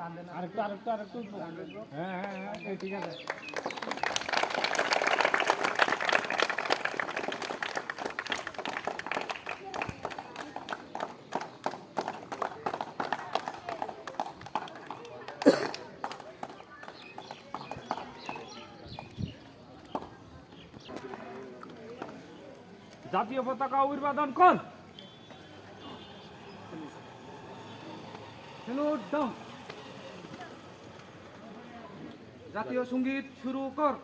আরেকটু আরেকটু আরেকটু হ্যাঁ হ্যাঁ হ্যাঁ ঠিক আছে জাতীয় পতাকা অভিবাদন কর Salute down. জাতীয় সংগীত শুরু কর।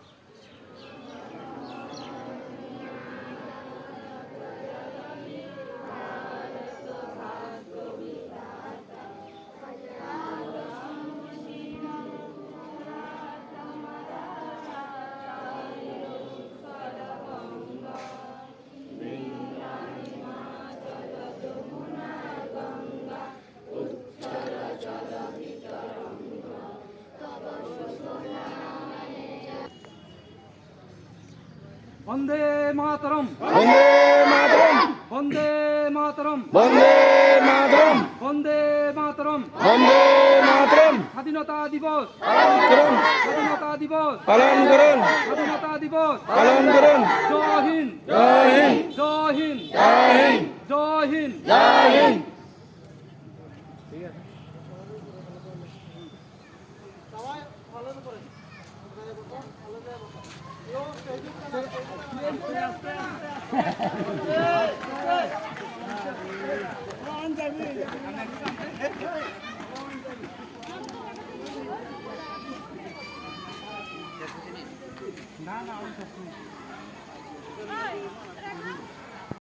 বন্দে মাতরম। বন্দে মাতরম। বন্দে মাতরম। বন্দে মাতরম। বন্দে মাতরম। বন্দে মাতরম। স্বাধীনতা দিবস। পালন করুন। স্বাধীনতা দিবস। পালন করুন। স্বাধীনতা দিবস। পালন করুন। জয় হিন্দ। জয় হিন্দ। জয় হিন্দ। জয় হিন্দ। জয় হিন্দ। জয় হিন্দ। না না আমি